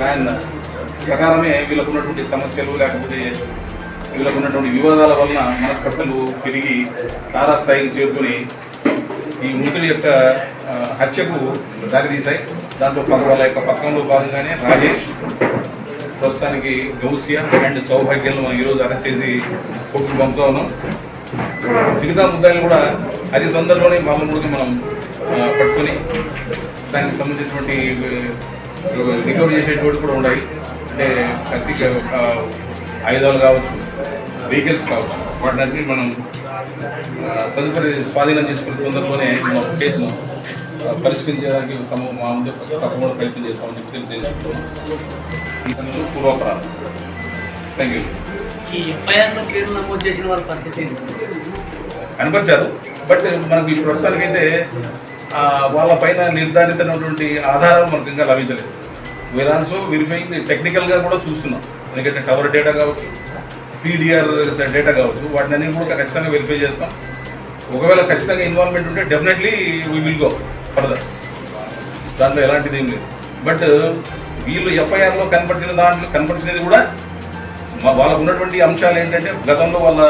Plan ప్రకారమే వీళ్ళకు ఉన్నటువంటి సమస్యలు లేకపోతే వీళ్ళకు ఉన్నటువంటి వివాదాల వలన మనస్పర్ధలు పెరిగి తారాస్థాయికి చేరుకుని ఈ మృతుల యొక్క హత్యకు దారితీశాయి. దాంట్లో పద వాళ్ళ యొక్క పథకంలో భాగంగానే రాజేష్ ప్రస్తుతానికి గౌసియా అండ్ సౌభాగ్యాలను మనం ఈరోజు అరెస్ట్ చేసి కోర్టుకు పంపుతా ఉన్నాం. మిగతా ముద్దాయిలు కూడా అతి తొందరలోనే వాళ్ళ మనం పట్టుకొని దానికి సంబంధించినటువంటి రికవరీ చేసేటువంటి కూడా ఉన్నాయి. అంటే కత్తి ఆయుధాలు కావచ్చు వెహికల్స్ కావచ్చు వాటిని మనం తదుపరి స్వాధీనం చేసుకునే తొందరలోనే మనం కేసును పరిష్కరించడానికి తమ మా ముందు తప్పకుండా ప్రయత్నం చేస్తామని చెప్పి తెలియజేసుకుంటున్నాం. పనులు పూర్వపరాలు. థ్యాంక్ యూ ఈ ఎఫ్ఐఆర్లో పేరు నమోదు చేసిన వాళ్ళ పరిస్థితి ఏంటి? సార్? కనపరిచారు బట్ మనకు ఈ ప్రస్తుతానికైతే వాళ్ళ పైన నిర్ధారితమైనటువంటి ఆధారం మనకు ఇంకా లభించలేదు. వీఆర్ ఆల్సో వెరిఫైయింగ్ టెక్నికల్గా కూడా చూస్తున్నాం. ఎందుకంటే టవర్ డేటా కావచ్చు సిడిఆర్ డేటా కావచ్చు వాటిని అన్ని కూడా ఖచ్చితంగా వెరిఫై చేస్తాం. ఒకవేళ ఖచ్చితంగా ఇన్వాల్వ్మెంట్ ఉంటే definitely we will go further దాంట్లో ఎలాంటిది ఏం లేదు. బట్ వీళ్ళు ఎఫ్ఐఆర్లో కనపరిచిన దాంట్లో కనపరిచినది కూడా మా వాళ్ళకు ఉన్నటువంటి అంశాలు ఏంటంటే గతంలో వాళ్ళ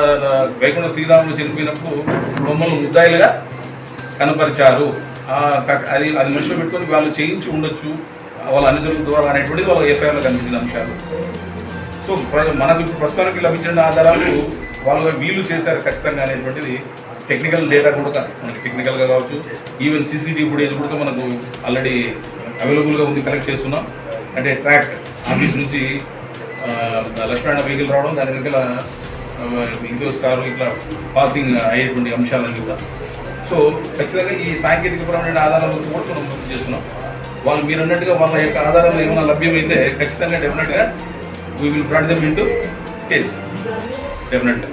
వైకుంఠ శ్రీరాములు చనిపోయినప్పుడు మమ్మల్ని ముద్దాయిలుగా కనపరిచారు. అది అది మనిషిలో పెట్టుకొని వాళ్ళు చేయించి ఉండొచ్చు. వాళ్ళ అనుచరుల ద్వారా అనేటువంటిది వాళ్ళ ఎఫ్ఐఆర్లో కనిపించిన అంశాలు. సో ప్ర- మనకు ఇప్పుడు ప్రస్తుతానికి లభించిన ఆధారాలు వాళ్ళు వీళ్ళు చేశారు ఖచ్చితంగా అనేటువంటిది టెక్నికల్ డేటా కూడా మనకి టెక్నికల్గా కావచ్చు. ఈవెన్ సీసీటీవీ ఫుటేజ్ కూడా మనకు ఆల్రెడీ అవైలబుల్గా ఉంది కలెక్ట్ చేస్తున్నాం. అంటే ట్రాక్ ఆఫీస్ నుంచి లక్ష్మణ వెహికల్ రావడం దాని వెనకాల ఇంకో కారు ఇట్లా పాసింగ్ అయ్యేటువంటి అంశాలన్నీ కూడా. సో ఖచ్చితంగా ఈ సాంకేతికపరమైన ఆధారాల గురించి కూడా మనం గుర్తు చేస్తున్నాం వాళ్ళు మీరు అన్నట్టుగా వాళ్ళ యొక్క ఆధారాలు ఏమైనా లభ్యమైతే ఖచ్చితంగా డెఫినెట్గా we will brought them into case definite